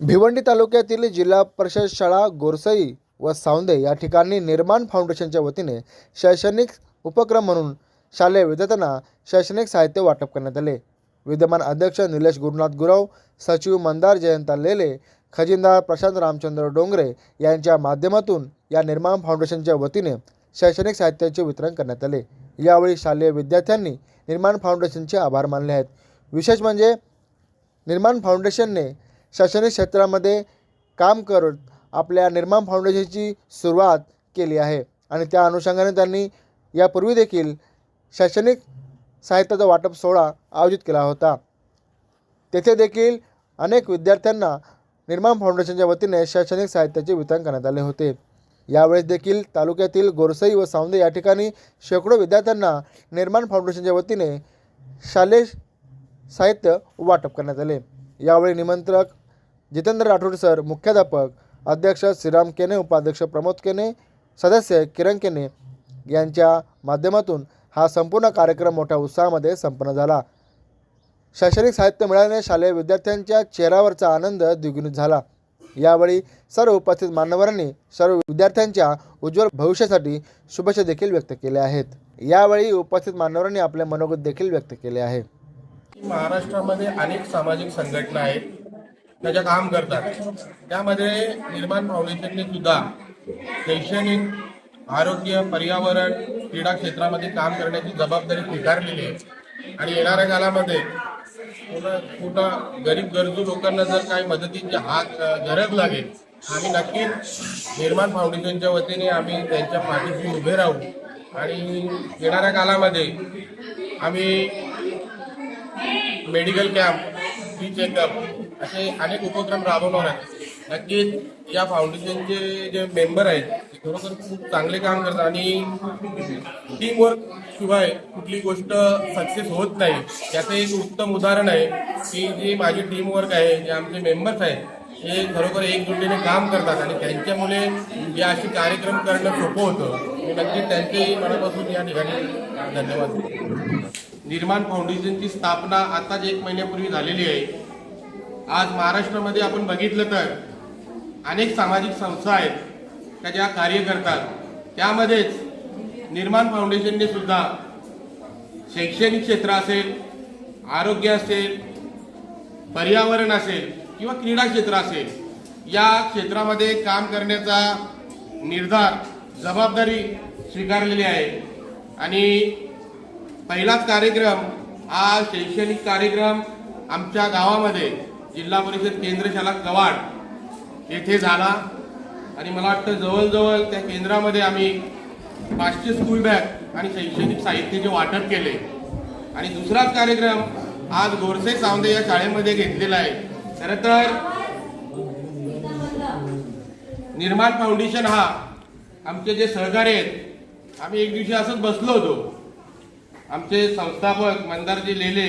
भिवंडी तालुक्यातील जिल्हा परिषद शाळा गोरसई व सावंदे या ठिकाणी निर्माण फाउंडेशनच्या वतीने शैक्षणिक उपक्रम म्हणून शालेय विद्यार्थ्यांना शैक्षणिक साहित्य वाटप करण्यात आले. विद्यमान अध्यक्ष निलेश गुरुनाथ गुरव सचिव मंदार जयंता लेले खजिनदार प्रशांत रामचंद्र डोंगरे यांच्या माध्यमातून या निर्माण फाउंडेशनच्या वतीने शैक्षणिक साहित्याचे वितरण करण्यात आले. यावेळी शालेय विद्यार्थ्यांनी निर्माण फाउंडेशनचे आभार मानले आहेत. विशेष म्हणजे निर्माण फाउंडेशनने शैक्षणिक क्षेत्रामध्ये काम करत आपल्या निर्माण फाउंडेशनची सुरुवात केली आहे. आणि त्या अनुषंगाने त्यांनी यापूर्वी देखील शैक्षणिक साहित्याचा वाटप सोहळा आयोजित केला होता. तेथे देखील अनेक विद्यार्थ्यांना निर्माण फाउंडेशनच्या वतीने शैक्षणिक साहित्याचे वितरण करण्यात आले होते. यावेळेस देखील तालुक्यातील गोरसई व सावंदे या ठिकाणी शेकडो विद्यार्थ्यांना निर्माण फाउंडेशनच्या वतीने शालेय साहित्य वाटप करण्यात आले. यावेळी निमंत्रक जितेंद्र राठोड सर मुख्याध्यापक अध्यक्ष श्रीराम केने उपाध्यक्ष प्रमोद केने सदस्य किरण केने यांच्या माध्यमातून हा संपूर्ण कार्यक्रम मोठ्या उत्साहामध्ये संपन्न झाला. शैक्षणिक साहित्य मिळाल्याने शालेय विद्यार्थ्यांच्या चेहऱ्यावरचा आनंद द्विगुणित झाला. यावेळी सर्व उपस्थित मान्यवरांनी सर्व विद्यार्थ्यांच्या उज्ज्वल भविष्यासाठी शुभेच्छा देखील व्यक्त केल्या आहेत. यावेळी उपस्थित मान्यवरांनी आपले मनोगत देखील व्यक्त केले आहे. महाराष्ट्रामध्ये अनेक सामाजिक संघटना आहेत. त्याच्या काम करतात. त्यामध्ये निर्माण फाउंडेशनने सुद्धा शैक्षणिक आरोग्य पर्यावरण क्रीडा क्षेत्रामध्ये काम करण्याची जबाबदारी स्वीकारलेली आहे. आणि येणाऱ्या काळामध्ये कुणा कुठं गरीब गरजू लोकांना जर काही मदतीची हात गरज लागेल आम्ही नक्कीच निर्माण फाउंडेशनच्या वतीने आम्ही त्यांच्या पाठीशी उभे राहू. आणि येणाऱ्या काळामध्ये आम्ही मेडिकल कॅम्प फ्री चेकअप असे अनेक उपक्रम राबवणार आहेत. नक्कीच या फाउंडेशनचे जे मेंबर आहेत ते खरोखर खूप चांगले काम करतात आणि टीमवर्क शिवाय कुठली गोष्ट सक्सेस होत नाही. त्याचं एक उत्तम उदाहरण आहे की जी माझी टीमवर्क आहे जे आमचे मेंबर्स आहेत हे खरोखर एकजुटीने काम करतात आणि त्यांच्यामुळे हे असे कार्यक्रम करणं सोपं होतं. मी नक्कीच त्यांचेही मनापासून या ठिकाणी धन्यवाद. निर्माण फाउंडेशनची स्थापना आताच एक महिन्यापूर्वी झालेली आहे. आज महाराष्ट्रामध्ये आपण बघितलं तर अनेक सामाजिक संस्था आहेत त्या ज्या कार्य करतात. त्यामध्येच निर्माण फाउंडेशनने सुद्धा शैक्षणिक क्षेत्र असेल आरोग्य असेल पर्यावरण असेल किंवा क्रीडा क्षेत्र असेल या क्षेत्रामध्ये काम करण्याचा निर्धार जबाबदारी स्वीकारलेली आहे. आणि पहिलाच कार्यक्रम हा शैक्षणिक कार्यक्रम आमच्या गावामध्ये जिल्हा परिषद केंद्रशाला कवाड येथे झाला. आणि मला वाटतं जवळजवळ त्या केंद्रामध्ये आम्ही पाचशे स्कूल बॅग आणि शैक्षणिक साहित्याचे वाटप केले. आणि दुसराच कार्यक्रम आज गोरसे सावंदे या शाळेमध्ये घेतलेला आहे. खरं तर निर्माण फाउंडेशन हा आमचे जे सहकारी आहेत आम्ही एक दिवशी असंच बसलो होतो. आमचे संस्थापक मंदारजी लेले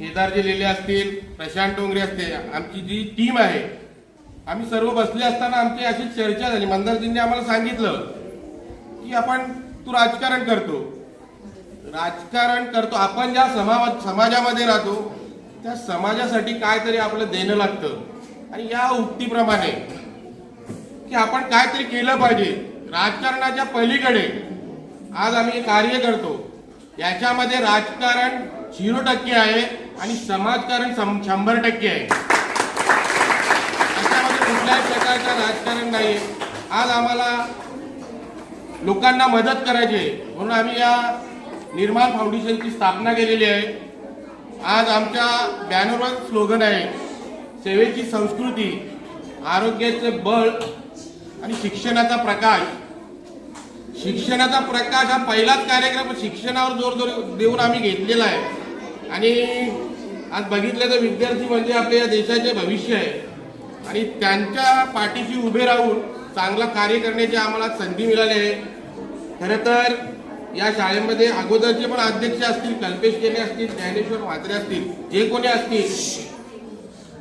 केदारजी लेले असतील प्रशांत डोंगरे असतील आमची जी टीम आहे आम्ही सर्व बसले असताना आमची अशी चर्चा झाली. मंदारजींनी आम्हाला सांगितलं की आपण तू राजकारण करतो. राजकारण करतो. आपण ज्या समा समाजामध्ये राहतो त्या समाजासाठी काहीतरी आपलं देणं लागतं. आणि या उक्तीप्रमाणे की आपण काहीतरी केलं पाहिजे. राजकारणाच्या पलीकडे आज आम्ही कार्य करतो. याच्यामध्ये राजकारण झिरो टक्के आहे आणि समाजकारण शंभर टक्के आहे. त्याच्यामध्ये कुठल्याही प्रकारचं राजकारण नाही आज आम्हाला लोकांना मदत करायची आहे. म्हणून आम्ही या निर्माण फाउंडेशनची स्थापना केलेली आहे. आज आमच्या बॅनरवर स्लोगन आहे सेवेची संस्कृती आरोग्याचे बळ आणि शिक्षणाचा प्रकाश. शिक्षणाचा प्रकाश हा पहिलाच कार्यक्रम शिक्षणावर जोर जोर देऊन आम्ही घेतलेला आहे. आणि आज बघितलं तर विद्यार्थी म्हणजे आपल्या या देशाचे भविष्य आहे. आणि त्यांच्या पाठीशी उभे राहून चांगला कार्य करण्याची आम्हाला संधी मिळाली आहे. खरं तर या शाळेमध्ये अगोदरचे पण अध्यक्ष असतील कल्पेश केने असतील ज्ञानेश्वर म्हात्रे असतील जे कोणी असतील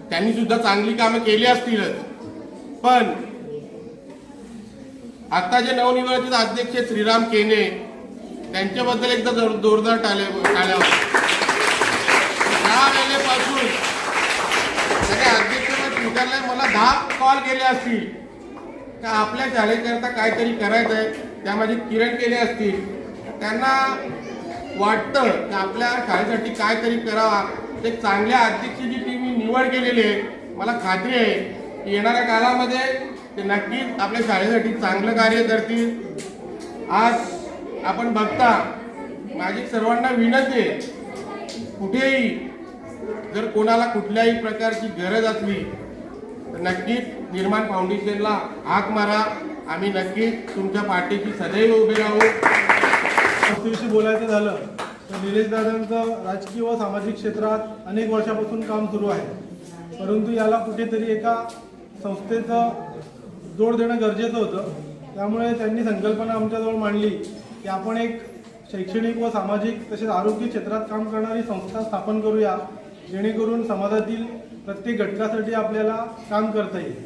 त्यांनी सुद्धा चांगली कामं केली असतीलच. पण आता जे नवनिर्वाचित अध्यक्ष श्रीराम केने त्यांच्याबद्दल एकदा जोरदार टाळ्या टाळ्या दहा वेळेपासून सगळे अध्यक्ष स्वीकारलाय मला दहा कॉल केले असतील. का आपल्या शाळेकरता काहीतरी करायचं आहे? त्यामध्ये किरण केले असतील. त्यांना वाटतं की आपल्या शाळेसाठी काहीतरी करावा. ते चांगल्या अध्यक्षाची ती मी निवड केलेली आहे. मला खात्री आहे की येणाऱ्या काळामध्ये ते नक्कीच आपल्या शाळेसाठी चांगलं कार्य करतील. आज आपण बघता माझी सर्वांना विनंती आहे कुठेही जर कोणाला कुठल्याही प्रकारची गरज असली तर नक्कीच निर्माण फाउंडेशनला हाक मारा. आम्ही नक्कीच तुमच्या पार्टीची सदैव उभे राहू. संस्थेविषयी बोलायचं झालं तर निलेश दादांचं राजकीय व सामाजिक क्षेत्रात अनेक वर्षापासून काम सुरू आहे. परंतु याला कुठेतरी एका संस्थेचं जोड देणं गरजेचं होतं. त्यामुळे त्यांनी संकल्पना आमच्याजवळ मांडली की आपण एक शैक्षणिक व सामाजिक तसेच आरोग्य क्षेत्रात काम करणारी संस्था स्थापन करूया जेणेकरून समाजातील प्रत्येक घटकासाठी आपल्याला काम करता येईल.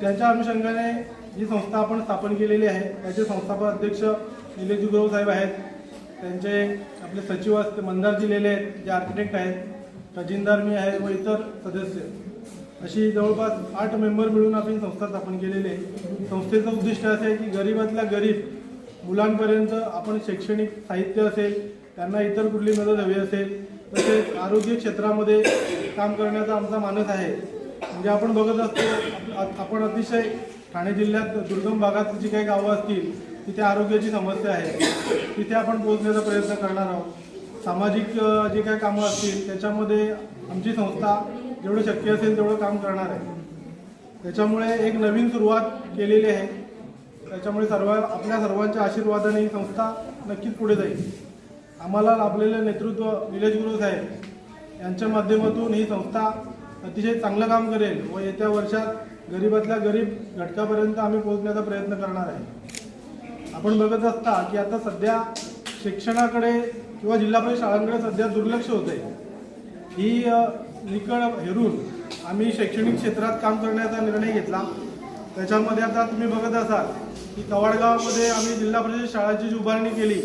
त्याच्या अनुषंगाने ही संस्था आपण स्थापन केलेली आहे. त्याचे संस्थापक अध्यक्ष निलेश गुरव साहेब आहेत. त्यांचे आपले सचिव असते मंदार लेले आहेत जे आर्किटेक्ट आहेत खजिनदार मी आहे व इतर सदस्य. अशी जवळपास आठ मेंबर मिळून आपण संस्था स्थापन केलेली आहे. संस्थेचं उद्दिष्ट असे आहे की गरीबातल्या गरीब मुलांपर्यंत आपण शैक्षणिक साहित्य असेल त्यांना इतर कुठली मदत हवी असेल तसेच आरोग्य क्षेत्रामध्ये काम करण्याचा आमचा मानस आहे. म्हणजे आपण बघत असतो आपण अतिशय ठाणे जिल्ह्यात दुर्गम भागात जी काही गावं असतील तिथे आरोग्याची समस्या आहे. तिथे आपण पोहोचण्याचा प्रयत्न करणार आहोत. सामाजिक जे काही कामं असतील त्याच्यामध्ये आमची संस्था जेवढं शक्य असेल तेवढं काम करणार आहे. त्याच्यामुळे एक नवीन सुरुवात केलेली आहे. त्याच्यामुळे सर्व आपल्या सर्वांच्या आशीर्वादाने ही संस्था नक्कीच पुढे जाईल. आम्हाला लाभलेलं नेतृत्व विलेज गुरु साहेब यांच्या माध्यमातून ही संस्था अतिशय चांगलं काम करेल व येत्या वर्षात गरीबातल्या गरीब घटकापर्यंत आम्ही पोहोचण्याचा प्रयत्न करणार आहे. आपण बघत असता की आता सध्या शिक्षणाकडे किंवा जिल्हा परिषद शाळांकडे सध्या दुर्लक्ष होत आहे ही निकड निकळ हेरून आम्ही शैक्षणिक क्षेत्रात काम करण्याचा निर्णय घेतला. त्याच्यामध्ये आता तुम्ही बघत असाल की कवाडगावामध्ये आम्ही जिल्हा परिषद शाळाची जी उभारणी केली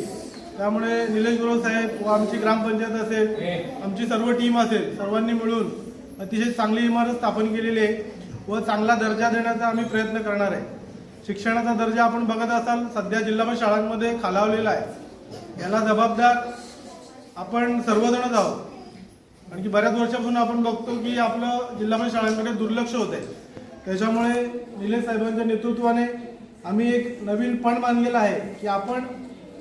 त्यामुळे निलेश गुरव साहेब व आमची ग्रामपंचायत असेल आमची सर्व टीम असेल सर्वांनी मिळून अतिशय चांगली इमारत स्थापन केलेली आहे व चांगला दर्जा देण्याचा आम्ही प्रयत्न करणार आहे. शिक्षणाचा दर्जा आपण बघत असाल सध्या जिल्हा शाळांमध्ये खालावलेला आहे. याला जबाबदार आपण सर्वजणच आहोत. कारण की बऱ्याच वर्षापासून आपण बघतो की आपलं जिल्हा शाळांकडे दुर्लक्ष होत आहे त्याच्यामुळे निलेश साहेबांच्या नेतृत्वाने आम्ही एक नवीन पण बांधलेला आहे की आपण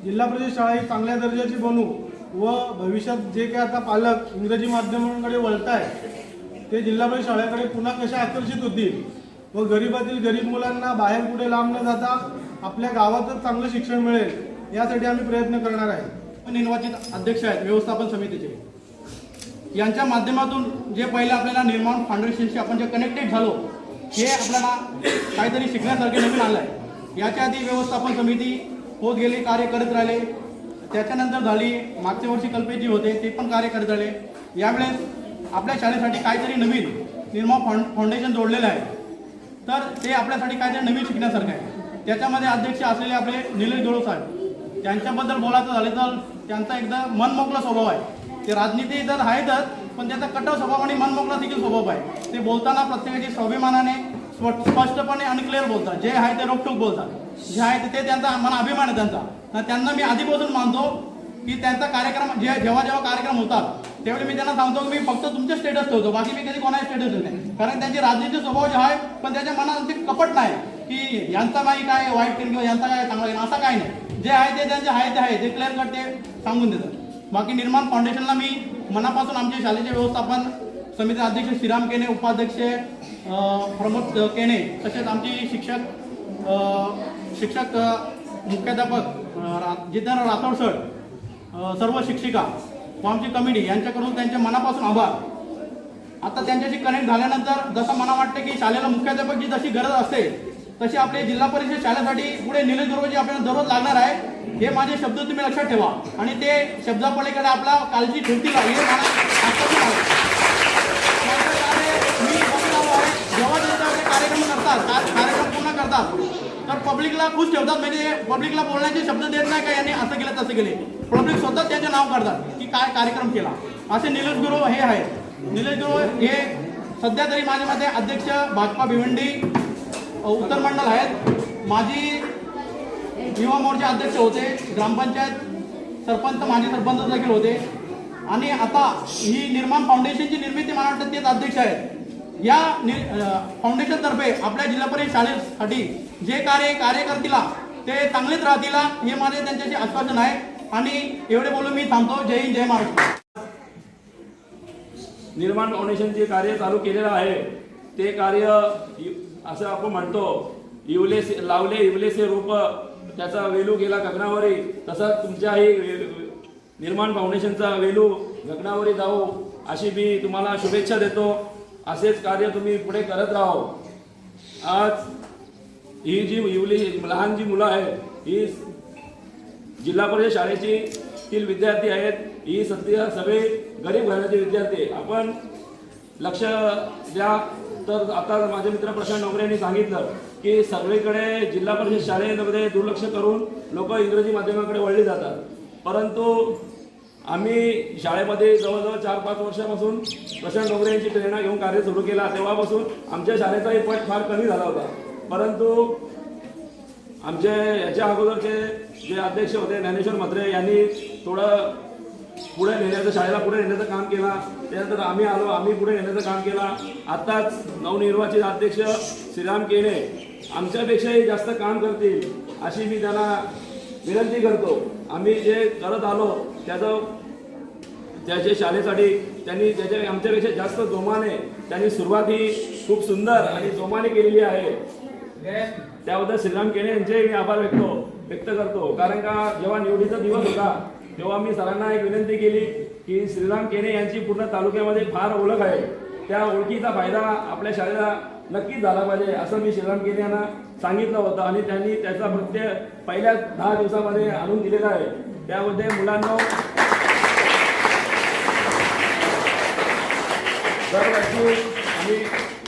जिल्हा परिषद शाळा ही चांगल्या दर्जाची बनवू व भविष्यात जे काही आता पालक इंग्रजी माध्यमांकडे वळत आहे ते जिल्हा परिषद शाळेकडे पुन्हा कशा आकर्षित होतील व गरीबातील गरीब मुलांना बाहेर कुठे लांब न जाता आपल्या गावातच चांगलं शिक्षण मिळेल यासाठी आम्ही प्रयत्न करणार आहे. निर्वाचित अध्यक्ष आहेत व्यवस्थापन समितीचे. यांच्या माध्यमातून जे पहिले आपल्याला निर्माण फाउंडेशनशी आपण जे कनेक्टेड झालो हे आपल्याला काहीतरी शिकण्यासारखे नवीन आलं आहे याच्या आधी व्यवस्थापन समिती होत गेली कार्य करत राहिले. त्याच्यानंतर झाली मागच्या वर्षी कल्पे जी होते ते पण कार्य करत राहिले. यावेळेस आपल्या शाळेसाठी काहीतरी नवीन निर्माण फाउंड फाउंडेशन जोडलेलं आहे. तर ते आपल्यासाठी काहीतरी नवीन शिकण्यासारखं आहे. त्याच्यामध्ये अध्यक्ष असलेले आपले निलेश जोडो साहेब त्यांच्याबद्दल बोलायचं झालं तर त्यांचा एकदम मनमोकळा स्वभाव आहे. ते राजनीती तर आहेतच पण त्याचा कटाव स्वभाव आणि मनमोकळा देखील स्वभाव आहे. ते बोलताना प्रत्येकाची स्वाभिमानाने स्व- स्पष्टपणे आणि क्लिअर बोलतात. जे आहे ते रोखोक बोलतात. जे आहे ते- ते त्यांचा मला अभिमान आहे त्यांचा. तर त्यांना मी आधीपासून मानतो की त्यांचा कार्यक्रम जे जेव्हा जेव्हा कार्यक्रम होतात त्यावेळी मी त्यांना सांगतो की मी फक्त तुमचे स्टेटस ठेवतो. बाकी मी कधी कोणाचे स्टेटस ठेवत नाही. कारण त्यांची राजनीती स्वभाव जे आहे पण त्याच्या मनात ते कपट नाही की यांचा काही काय वाईट केलं किंवा यांचा काय चांगला केलं असं काय नाही. जे आहे ते त्यांचे आहे ते आहे ते क्लिअर कट ते सांगून देतात. बाकी निर्माण फाउंडेशनला मी मनापासून आमचे शालेचे व्यवस्थापन समिती अध्यक्ष श्रीराम केने उपाध्यक्ष प्रमोद केने तसेच आमची शिक्षक शिक्षक मुख्याध्यापक रा- जितेंद्र राठोड सर सर्व शिक्षिका व आमची कमिटी यांच्याकडून त्यांच्या मनापासून आभार. आता त्यांच्याशी कनेक्ट झाल्यानंतर जसं मला वाटतं की शाळेला मुख्याध्यापकची जशी गरज असते तशी आपली जिल्हा परिषद शाळेसाठी पुढे निलेश गुरुजी आपल्याला दररोज लागणार आहे. हे माझे शब्द तुम्ही लक्षात ठेवा आणि ते शब्दापलीकडे आपला काळजी ठेवतील हे मला मी जेव्हा ते कार्यक्रम करतात कार्यक्रम पूर्ण करतात तर पब्लिकला खुश ठेवतात म्हणजे पब्लिकला बोलण्याचे शब्द देत नाही का यांनी असं केलं तसं केले पब्लिक स्वतः त्यांचे नाव करतात की काय कार्यक्रम केला असे निलेश गुरु हे आहेत निलेश गुरु हे सध्या तरी माझ्या मते अध्यक्ष भाजपा भिवंडी उत्तर मंडल आहेत माझी युवा मोर्चे अध्यक्ष होते ग्रामपंचायत सरपंच माजी सरपंच देखील होते. आणि आता ही निर्माण फाउंडेशनची निर्मिती मला वाटतं तेच अध्यक्ष आहेत. या फाउंडेशनतर्फे आपल्या जिल्हा परिषद शाळेसाठी जे कार्य कार्य करतील ते चांगलेच राहतील हे माझे त्यांच्याशी आश्वासन आहे. आणि एवढे बोलून मी थांबतो. जय हिंद जय महाराष्ट्र. निर्माण फाउंडेशन जे कार्य चालू केलेलं आहे ते कार्य असं आपण म्हणतो इवले लावले इवलेसे रूप त्याचा वेलू गेला गगनावरी तसा तुमच्याही निर्माण फाउंडेशनचा वेलू गगनावरे जाऊ अशी मी तुम्हाला शुभेच्छा देतो असेच कार्य तुम्ही पुढे करत राहो आज ही जी युवली लहान जी मुलं आहेत ही जिल्हा परिषद शाळेची तील विद्यार्थी आहेत ही सध्या सगळे गरीब घराचे विद्यार्थी आहे. आपण लक्ष द्या. तर आता माझे मित्र प्रशांत डोंगरे यांनी सांगितलं की सगळीकडे जिल्हा परिषद शाळेमध्ये दुर्लक्ष करून लोक इंग्रजी माध्यमाकडे वळली जातात. परंतु आम्ही शाळेमध्ये जवळजवळ चार पाच वर्षापासून प्रशांत डोंगरे यांची प्रेरणा घेऊन कार्य सुरू केला तेव्हापासून आमच्या शाळेचाही पट फार कमी झाला होता. परंतु आमचे याच्या अगोदरचे जे अध्यक्ष होते ज्ञानेश्वर म्हात्रे यांनी थोडं पुढे नेण्याचं शाळेला पुढे नेण्याचं काम केला. त्यानंतर आम्ही आलो आम्ही पुढे नेण्याचं काम केला. आताच नवनिर्वाचित अध्यक्ष श्रीराम केणे आमच्यापेक्षाही जास्त काम करतील अशी मी त्यांना विनंती करतो. आम्ही जे करत आलो त्याचं त्याच्या शाळेसाठी त्यांनी त्याच्या आमच्यापेक्षा जास्त जोमाने त्यांनी सुरुवात ही खूप सुंदर आणि जोमाने केलेली आहे. त्याबद्दल श्रीराम केणे यांचे मी आभार व्यक्त व्यक्त करतो. कारण का जेव्हा निवडीचा दिवस होता तेव्हा मी सरांना एक विनंती केली की श्रीराम केने यांची पूर्ण तालुक्यामध्ये फार ओळख आहे. त्या ओळखीचा फायदा आपल्या शाळेला नक्कीच झाला पाहिजे असं मी श्रीराम केने यांना सांगितलं होतं आणि त्यांनी त्याचा प्रत्यय पहिल्या दहा दिवसामध्ये आणून दिलेला आहे. त्यामध्ये मुलांना दरवर्षी आम्ही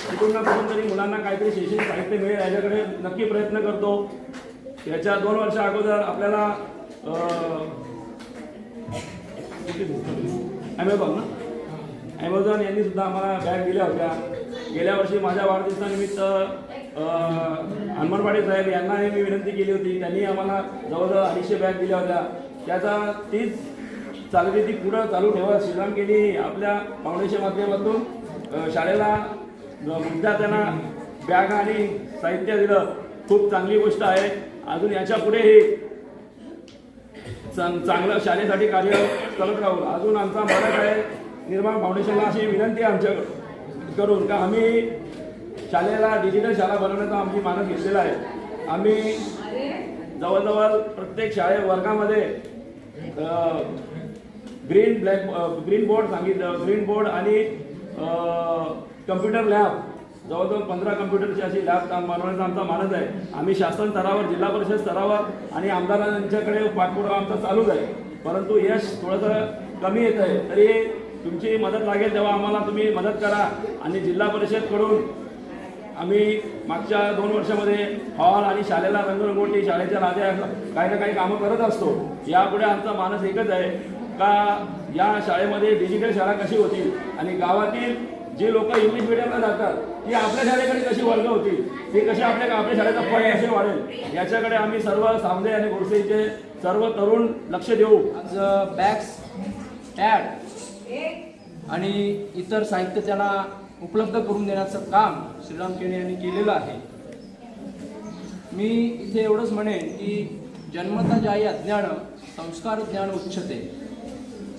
कुठून ना कुठून तरी मुलांना काहीतरी शैक्षणिक साहित्य मिळेल याच्याकडे नक्की प्रयत्न करतो. याच्या दोन वर्ष अगोदर आपल्याला ॲमेझॉन ना. ॲमेझॉन यांनी सुद्धा आम्हाला बॅग दिल्या होत्या. गेल्या वर्षी माझ्या वाढदिवसानिमित्त अं, हनुमानवाडी साहेब यांनाही मी विनंती केली होती. त्यांनी आम्हाला जवळजवळ अडीचशे बॅग दिल्या होत्या. त्याचा तीच चालली ती पुढं चालू ठेवा. श्रीराम केली आपल्या फाउंडेशन माध्यमातून शाळेला विद्यार्थ्यांना बॅग आणि साहित्य दिलं. खूप चांगली गोष्ट आहे. अजून याच्या पुढेही चांगलं शाळेसाठी कार्य करत राहू. अजून आमचा मानक आहे निर्माण फाउंडेशनला अशी विनंती आमच्या करून. का आम्ही शाळेला डिजिटल शाळा बनवण्याचा आमची मानक घेतलेला आहे. आम्ही जवळजवळ प्रत्येक शाळे वर्गामध्ये ग्रीन ब्लॅक ग्रीन बोर्ड सांगितलं. ग्रीन बोर्ड आणि कम्प्युटर लॅब जवळजवळ पंधरा कम्प्युटरची अशी लॅब बनवण्याचा आमचा मानस आहे. आम्ही शासन स्तरावर जिल्हा परिषद स्तरावर आणि आमदारांच्याकडे पाठपुरावा आमचा चालूच आहे. परंतु यश थोडंसं कमी येत आहे. तरी तुमची मदत लागेल तेव्हा आम्हाला तुम्ही मदत करा. आणि जिल्हा परिषदकडून आम्ही मागच्या दोन वर्षामध्ये हॉल आणि शाळेला रंगरंगोटी शाळेच्या राजा काही ना काही कामं करत असतो. यापुढे आमचा मानस एकच आहे का या शाळेमध्ये डिजिटल शाळा कशी होतील आणि गावातील जे लोक इंग्लिश मिडियमला जातात ती आपल्या शाळेकडे कशी वर्ग होतील? ते कशी आपल्या आपल्या शाळेचा फळ कसे वाढेल? याच्याकडे आम्ही सर्व सामदे आणि गोरसेचे सर्व तरुण लक्ष देऊ. आज बॅग्स टॅड आणि इतर साहित्य त्यांना उपलब्ध करून देण्याचं काम श्रीराम केणे यांनी केलेलं आहे. मी इथे एवढंच म्हणेन की जन्मता जाई अज्ञान संस्कार ज्ञान उच्चते.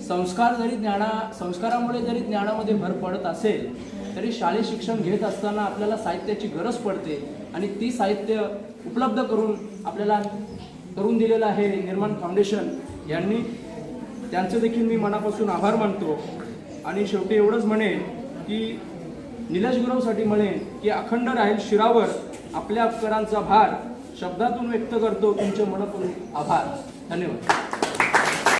संस्कार जरी ज्ञाना संस्कारामुळे जरी ज्ञानामध्ये भर पडत असेल तरी शालेय शिक्षण घेत असताना आपल्याला साहित्याची गरज पडते आणि ती साहित्य उपलब्ध करून आपल्याला करून दिलेलं आहे निर्माण फाउंडेशन. यांनी त्यांचे देखील मी मनापासून आभार मानतो. आणि शेवटी एवढंच म्हणेन की निलेश गुरवसाठी म्हणेन की अखंड राहील शिरावर आपल्या अक्षरांचा भार शब्दातून व्यक्त करतो. तुमचे मनपूर्वक आभार. धन्यवाद.